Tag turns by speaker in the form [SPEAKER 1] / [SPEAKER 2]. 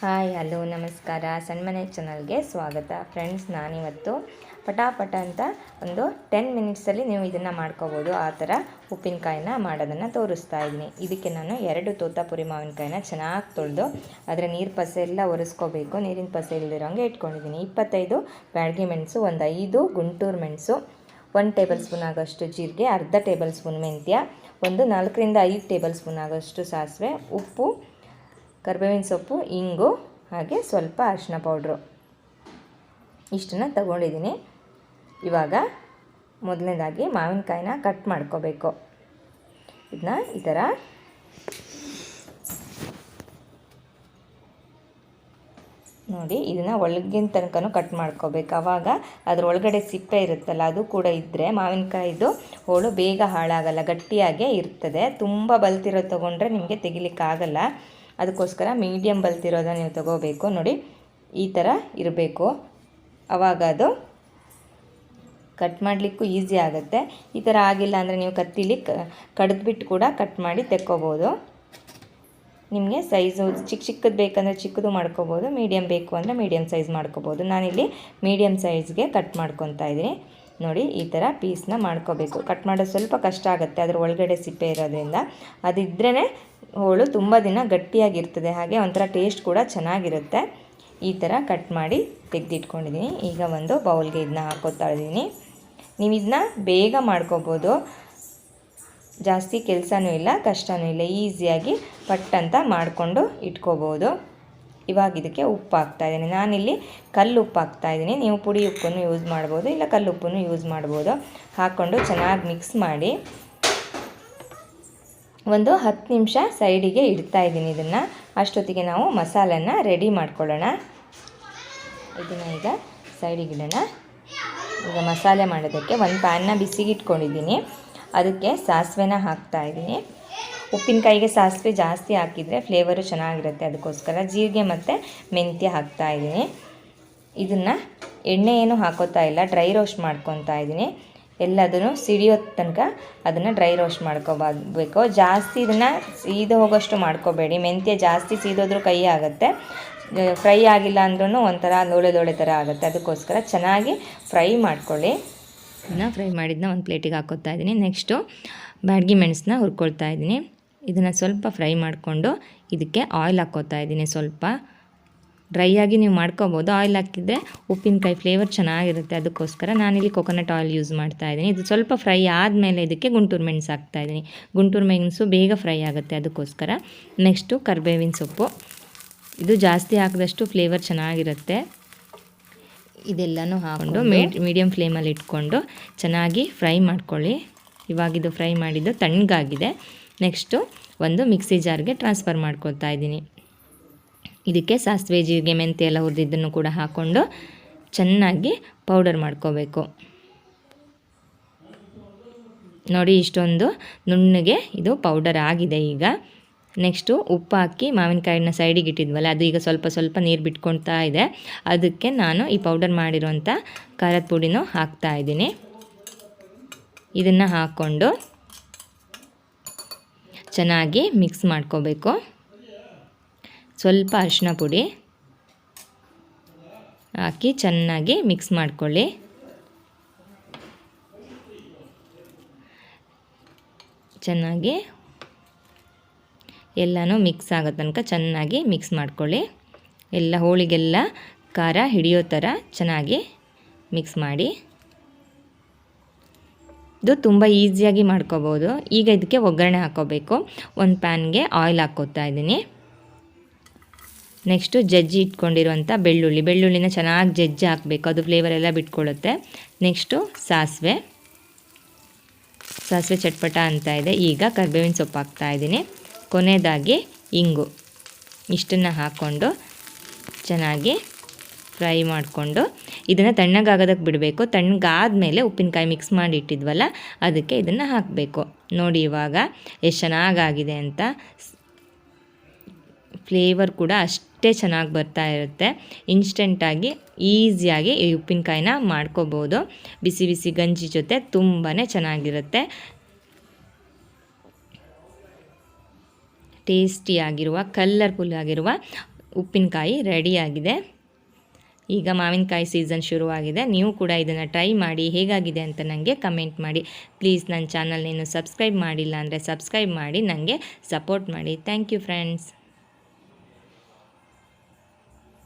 [SPEAKER 1] Hi, hello, ನಮಸ್ಕಾರ. ಸಣ್ಮನೆ ಚಾನಲ್ಗೆ ಸ್ವಾಗತ. ಫ್ರೆಂಡ್ಸ್, ನಾನಿವತ್ತು ಪಟಾಪಟ ಅಂತ ಒಂದು ಟೆನ್ ಮಿನಿಟ್ಸಲ್ಲಿ ನೀವು ಇದನ್ನು ಮಾಡ್ಕೋಬೋದು. ಆ ಥರ ಉಪ್ಪಿನಕಾಯಿನ ಮಾಡೋದನ್ನು ತೋರಿಸ್ತಾ ಇದ್ದೀನಿ. ಇದಕ್ಕೆ ನಾನು ಎರಡು ತೋತಾಪುರಿ ಮಾವಿನಕಾಯಿನ ಚೆನ್ನಾಗಿ ತೊಳೆದು ಅದರ ನೀರು ಪಸೆ ಎಲ್ಲ ಒರೆಸ್ಕೋಬೇಕು. ನೀರಿನ ಪಸೆ ಇಲ್ದಿರೋಂಗೆ ಇಟ್ಕೊಂಡಿದ್ದೀನಿ. ಇಪ್ಪತ್ತೈದು ಬ್ಯಾಡಗಿ ಮೆಣಸು, ಒಂದು ಐದು ಗುಂಟೂರು ಮೆಣಸು, ಒಂದು ಟೇಬಲ್ ಸ್ಪೂನ್ ಆಗೋಷ್ಟು ಜೀರಿಗೆ, ಅರ್ಧ ಟೇಬಲ್ ಸ್ಪೂನ್ ಮೆಂತ್ಯ, ಒಂದು ನಾಲ್ಕರಿಂದ ಐದು ಟೇಬಲ್ ಸ್ಪೂನ್ ಆಗೋಷ್ಟು ಸಾಸಿವೆ, ಉಪ್ಪು ಕರಿಬೇವಿನ ಸೊಪ್ಪು, ಇಂಗು, ಹಾಗೆ ಸ್ವಲ್ಪ ಅರಿಶಿನ ಪೌಡ್ರು. ಇಷ್ಟನ್ನು ತಗೊಂಡಿದ್ದೀನಿ. ಇವಾಗ ಮೊದಲನೇದಾಗಿ ಮಾವಿನಕಾಯಿನ ಕಟ್ ಮಾಡ್ಕೋಬೇಕು. ಇದನ್ನ ಈ ಥರ ನೋಡಿ, ಇದನ್ನು ಒಳಗಿನ ತನಕನೂ ಕಟ್ ಮಾಡ್ಕೋಬೇಕು. ಆವಾಗ ಅದ್ರ ಒಳಗಡೆ ಸಿಪ್ಪೆ ಇರುತ್ತಲ್ಲ, ಅದು ಕೂಡ ಇದ್ದರೆ ಮಾವಿನಕಾಯಿದು ಹೋಳು ಬೇಗ ಹಾಳಾಗಲ್ಲ, ಗಟ್ಟಿಯಾಗೇ ಇರ್ತದೆ. ತುಂಬ ಬಲ್ತಿರೋ ತೊಗೊಂಡ್ರೆ ನಿಮಗೆ ತೆಗಿಲಿಕ್ಕಾಗಲ್ಲ. ಅದಕ್ಕೋಸ್ಕರ ಮೀಡಿಯಮ್ ಬಲ್ತಿರೋದನ್ನ ನೀವು ತಗೋಬೇಕು. ನೋಡಿ, ಈ ಥರ ಇರಬೇಕು. ಆವಾಗ ಅದು ಕಟ್ ಮಾಡಲಿಕ್ಕೂ ಈಸಿ ಆಗುತ್ತೆ. ಈ ಥರ ಆಗಿಲ್ಲ ಅಂದರೆ ನೀವು ಕತ್ತಿಲಿ ಕಡಿದ್ಬಿಟ್ಟು ಕೂಡ ಕಟ್ ಮಾಡಿ ತೆಕ್ಕೋಬೋದು. ನಿಮಗೆ ಸೈಜು ಚಿಕ್ಕ ಚಿಕ್ಕದು ಬೇಕಂದರೆ ಚಿಕ್ಕದು ಮಾಡ್ಕೋಬೋದು ಮೀಡಿಯಮ್ ಬೇಕು ಅಂದರೆ ಮೀಡಿಯಮ್ ಸೈಜ್ ಮಾಡ್ಕೋಬೋದು. ನಾನಿಲ್ಲಿ ಮೀಡಿಯಮ್ ಸೈಜ್ಗೆ ಕಟ್ ಮಾಡ್ಕೊತಾ ಇದ್ದೀನಿ. ನೋಡಿ, ಈ ಥರ ಪೀಸ್ನ ಮಾಡ್ಕೋಬೇಕು. ಕಟ್ ಮಾಡೋದು ಸ್ವಲ್ಪ ಕಷ್ಟ ಆಗುತ್ತೆ. ಅದ್ರ ಒಳಗಡೆ ಸಿಪ್ಪೆ ಇರೋದ್ರಿಂದ. ಅದಿದ್ರೇ ಹೋಳು ತುಂಬ ದಿನ ಗಟ್ಟಿಯಾಗಿರ್ತದೆ, ಹಾಗೆ ಒಂಥರ ಟೇಸ್ಟ್ ಕೂಡ ಚೆನ್ನಾಗಿರುತ್ತೆ. ಈ ಥರ ಕಟ್ ಮಾಡಿ ತೆಗೆದಿಟ್ಕೊಂಡಿದ್ದೀನಿ. ಈಗ ಒಂದು ಬೌಲ್ಗೆ ಇದನ್ನ ಹಾಕೋತಾ ಇದ್ದೀನಿ. ನೀವು ಇದನ್ನ ಬೇಗ ಮಾಡ್ಕೋಬೋದು. ಜಾಸ್ತಿ ಕೆಲಸನೂ ಇಲ್ಲ, ಕಷ್ಟನೂ ಇಲ್ಲ. ಈಸಿಯಾಗಿ ಪಟ್ ಅಂತ ಮಾಡಿಕೊಂಡು ಇಟ್ಕೋಬೋದು. ಇವಾಗ ಇದಕ್ಕೆ ಉಪ್ಪು ಹಾಕ್ತಾಯಿದ್ದೀನಿ ನಾನಿಲ್ಲಿ ಕಲ್ಲು ಉಪ್ಪು ಹಾಕ್ತಾಯಿದ್ದೀನಿ ನೀವು ಪುಡಿ ಉಪ್ಪನ್ನು ಯೂಸ್ ಮಾಡ್ಬೋದು, ಇಲ್ಲ ಕಲ್ಲು ಉಪ್ಪನ್ನು ಯೂಸ್ ಮಾಡ್ಬೋದು. ಹಾಕ್ಕೊಂಡು ಚೆನ್ನಾಗಿ ಮಿಕ್ಸ್ ಮಾಡಿ. ಒಂದು ಹತ್ತು ನಿಮಿಷ ಸೈಡಿಗೆ ಇಡ್ತಾ ಇದ್ದೀನಿ ಇದನ್ನು. ಅಷ್ಟೊತ್ತಿಗೆ ನಾವು ಮಸಾಲೆನ ರೆಡಿ ಮಾಡ್ಕೊಳ್ಳೋಣ. ಇದನ್ನು ಈಗ ಸೈಡಿಗೆ ಇಡೋಣ. ಈಗ ಮಸಾಲೆ ಮಾಡೋದಕ್ಕೆ ಒಂದು ಪ್ಯಾನ್ನ ಬಿಸಿಗೆ ಇಟ್ಕೊಂಡಿದ್ದೀನಿ. ಅದಕ್ಕೆ ಸಾಸಿವೆನ ಹಾಕ್ತಾಯಿದ್ದೀನಿ ಉಪ್ಪಿನಕಾಯಿಗೆ ಸಾಸಿವೆ ಜಾಸ್ತಿ ಹಾಕಿದರೆ ಫ್ಲೇವರು ಚೆನ್ನಾಗಿರುತ್ತೆ. ಅದಕ್ಕೋಸ್ಕರ ಜೀರಿಗೆ ಮತ್ತು ಮೆಂತ್ಯ ಹಾಕ್ತಾಯಿದ್ದೀನಿ ಇದನ್ನು ಎಣ್ಣೆ ಏನು ಹಾಕೋತಾ ಇಲ್ಲ ಡ್ರೈ ರೋಸ್ಟ್ ಮಾಡ್ಕೊತಾ ಇದ್ದೀನಿ. ಎಲ್ಲದನ್ನು ಸಿಡಿಯೋ ತನಕ ಅದನ್ನು ಡ್ರೈ ರೋಸ್ಟ್ ಮಾಡ್ಕೋಬೇಕು ಜಾಸ್ತಿ ಇದನ್ನು ಸೀದು ಹೋಗೋಷ್ಟು ಮಾಡ್ಕೋಬೇಡಿ. ಮೆಂತ್ಯ ಜಾಸ್ತಿ ಸೀದೋದ್ರೂ ಕೈ ಆಗುತ್ತೆ. ಫ್ರೈ ಆಗಿಲ್ಲ ಅಂದ್ರೂ ಒಂಥರ ಲೋಳೆ ಲೋಳೆ ಥರ ಆಗುತ್ತೆ. ಅದಕ್ಕೋಸ್ಕರ ಚೆನ್ನಾಗಿ ಫ್ರೈ ಮಾಡ್ಕೊಳ್ಳಿ. ಇದನ್ನ ಫ್ರೈ ಮಾಡಿದ್ದನ್ನ ಒಂದು ಪ್ಲೇಟಿಗೆ ಹಾಕೋತಾ ಇದ್ದೀನಿ. ನೆಕ್ಸ್ಟು ಬ್ಯಾಡ್ಗಿ ಮೆಣಸನ್ನ ಹುರ್ಕೊಳ್ತಾ ಇದ್ದೀನಿ. ಇದನ್ನು ಸ್ವಲ್ಪ ಫ್ರೈ ಮಾಡಿಕೊಂಡು ಇದಕ್ಕೆ ಆಯಿಲ್ ಹಾಕೋತಾ ಇದ್ದೀನಿ ಸ್ವಲ್ಪ. ಡ್ರೈ ಆಗಿ ನೀವು ಮಾಡ್ಕೋಬೋದು. ಆಯಿಲ್ ಹಾಕಿದರೆ ಉಪ್ಪಿನಕಾಯಿ ಫ್ಲೇವರ್ ಚೆನ್ನಾಗಿರುತ್ತೆ. ಅದಕ್ಕೋಸ್ಕರ ನಾನಿಲ್ಲಿ ಕೊಕೊನಟ್ ಆಯಿಲ್ ಯೂಸ್ ಮಾಡ್ತಾ ಇದ್ದೀನಿ. ಇದು ಸ್ವಲ್ಪ ಫ್ರೈ ಆದಮೇಲೆ ಇದಕ್ಕೆ ಗುಂಟೂರು ಮೆಣಸು ಹಾಕ್ತಾಯಿದ್ದೀನಿ ಗುಂಟೂರು ಮೆಣಸು ಬೇಗ ಫ್ರೈ ಆಗುತ್ತೆ. ಅದಕ್ಕೋಸ್ಕರ ನೆಕ್ಸ್ಟು ಕರ್ಬೇವಿನ ಸೊಪ್ಪು. ಇದು ಜಾಸ್ತಿ ಹಾಕಿದಷ್ಟು ಫ್ಲೇವರ್ ಚೆನ್ನಾಗಿರುತ್ತೆ. ಇದೆಲ್ಲನೂ ಹಾಕ್ಕೊಂಡು ಮೀಡಿಯಮ್ ಫ್ಲೇಮಲ್ಲಿ ಇಟ್ಕೊಂಡು ಚೆನ್ನಾಗಿ ಫ್ರೈ ಮಾಡ್ಕೊಳ್ಳಿ. ಇವಾಗಿದು ಫ್ರೈ ಮಾಡಿದ್ದು ತಣ್ಣಗಾಗಿದೆ. ನೆಕ್ಸ್ಟು ಒಂದು ಮಿಕ್ಸಿ ಜಾರ್ಗೆ ಟ್ರಾನ್ಸ್ಫರ್ ಮಾಡ್ಕೊಳ್ತಾ ಇದ್ದೀನಿ. ಇದಕ್ಕೆ ಸಾಸಿವೆ ಜೀರಿಗೆ ಮೆಂತೆ ಎಲ್ಲ ಹುರಿದಿದ್ದನ್ನು ಕೂಡ ಹಾಕ್ಕೊಂಡು ಚೆನ್ನಾಗಿ ಪೌಡರ್ ಮಾಡ್ಕೋಬೇಕು. ನೋಡಿ, ಇಷ್ಟೊಂದು ನುಣ್ಣಗೆ ಇದು ಪೌಡರ್ ಆಗಿದೆ ಈಗ. ನೆಕ್ಸ್ಟು ಉಪ್ಪು ಹಾಕಿ ಮಾವಿನಕಾಯಿನ ಸೈಡಿಗೆ ಇಟ್ಟಿದ್ವಲ್ಲ, ಅದು ಈಗ ಸ್ವಲ್ಪ ಸ್ವಲ್ಪ ನೀರು ಬಿಟ್ಕೊಳ್ತಾ ಇದೆ. ಅದಕ್ಕೆ ನಾನು ಈ ಪೌಡರ್ ಮಾಡಿರೋಂಥ ಖಾರದ ಪುಡಿನೂ ಹಾಕ್ತಾ ಇದ್ದೀನಿ. ಇದನ್ನು ಹಾಕ್ಕೊಂಡು ಚೆನ್ನಾಗಿ ಮಿಕ್ಸ್ ಮಾಡ್ಕೋಬೇಕು. ಸ್ವಲ್ಪ ಅರಿಶಿನ ಪುಡಿ ಹಾಕಿ ಚೆನ್ನಾಗಿ ಮಿಕ್ಸ್ ಮಾಡ್ಕೊಳ್ಳಿ. ಚೆನ್ನಾಗಿ ಎಲ್ಲನೂ ಮಿಕ್ಸ್ ಆಗೋ ತನಕ ಚೆನ್ನಾಗಿ ಮಿಕ್ಸ್ ಮಾಡ್ಕೊಳ್ಳಿ. ಎಲ್ಲ ಹೋಳಿಗೆಲ್ಲ ಖಾರ ಹಿಡಿಯೋ ಥರ ಚೆನ್ನಾಗಿ ಮಿಕ್ಸ್ ಮಾಡಿ. ಇದು ತುಂಬ ಈಸಿಯಾಗಿ ಮಾಡ್ಕೋಬೋದು. ಈಗ ಇದಕ್ಕೆ ಒಗ್ಗರಣೆ ಹಾಕೋಬೇಕು. ಒಂದು ಪ್ಯಾನ್ಗೆ ಆಯಿಲ್ ಹಾಕ್ಕೋತಾ ಇದ್ದೀನಿ. ನೆಕ್ಸ್ಟು ಜಜ್ಜಿ ಇಟ್ಕೊಂಡಿರುವಂಥ ಬೆಳ್ಳುಳ್ಳಿ. ಬೆಳ್ಳುಳ್ಳಿನ ಚೆನ್ನಾಗಿ ಜಜ್ಜಿ ಹಾಕಬೇಕು. ಅದು ಫ್ಲೇವರ್ ಎಲ್ಲ ಬಿಟ್ಕೊಳ್ಳುತ್ತೆ ನೆಕ್ಸ್ಟು ಸಾಸಿವೆ. ಸಾಸಿವೆ ಚಟ್ಪಟ ಅಂತ ಇದೆ. ಈಗ ಕರ್ಬೇವಿನ ಸೊಪ್ಪು ಹಾಕ್ತಾಯಿದ್ದೀನಿ ಕೊನೆಯದಾಗಿ ಇಂಗು. ಇಷ್ಟನ್ನು ಹಾಕ್ಕೊಂಡು ಚೆನ್ನಾಗಿ ಫ್ರೈ ಮಾಡಿಕೊಂಡು ಇದನ್ನು ತಣ್ಣಗಾಗೋದಕ್ಕೆ ಬಿಡಬೇಕು. ತಣ್ಣಗಾದ್ಮೇಲೆ ಉಪ್ಪಿನಕಾಯಿ ಮಿಕ್ಸ್ ಮಾಡಿ ಇಟ್ಟಿದ್ವಲ್ಲ, ಅದಕ್ಕೆ ಇದನ್ನು ಹಾಕಬೇಕು. ನೋಡಿ ಇವಾಗ ಎಷ್ಟು ಚೆನ್ನಾಗಾಗಿದೆ ಅಂತ. ಫ್ಲೇವರ್ ಕೂಡ ಅಷ್ಟೇ ಚೆನ್ನಾಗಿ ಬರ್ತಾ ಇರುತ್ತೆ. ಇನ್ಸ್ಟೆಂಟಾಗಿ ಈಸಿಯಾಗಿ ಈ ಉಪ್ಪಿನಕಾಯಿನ ಮಾಡ್ಕೋಬೋದು. ಬಿಸಿ ಬಿಸಿ ಗಂಜಿ ಜೊತೆ ತುಂಬಾ ಚೆನ್ನಾಗಿರುತ್ತೆ. ಟೇಸ್ಟಿಯಾಗಿರುವ ಕಲ್ಲರ್ಫುಲ್ ಆಗಿರುವ ಉಪ್ಪಿನಕಾಯಿ ರೆಡಿಯಾಗಿದೆ ಈಗ ಮಾವಿನಕಾಯಿ ಸೀಸನ್ ಶುರುವಾಗಿದೆ. ನೀವು ಕೂಡ ಇದನ್ನು ಟ್ರೈ ಮಾಡಿ ಹೇಗಾಗಿದೆ ಅಂತ ನನಗೆ ಕಮೆಂಟ್ ಮಾಡಿ. ಪ್ಲೀಸ್ ನನ್ನ ಚಾನಲ್ನೇನು ಸಬ್ಸ್ಕ್ರೈಬ್ ಮಾಡಿಲ್ಲ ಅಂದರೆ ಸಬ್ಸ್ಕ್ರೈಬ್ ಮಾಡಿ ನನಗೆ ಸಪೋರ್ಟ್ ಮಾಡಿ. Thank you friends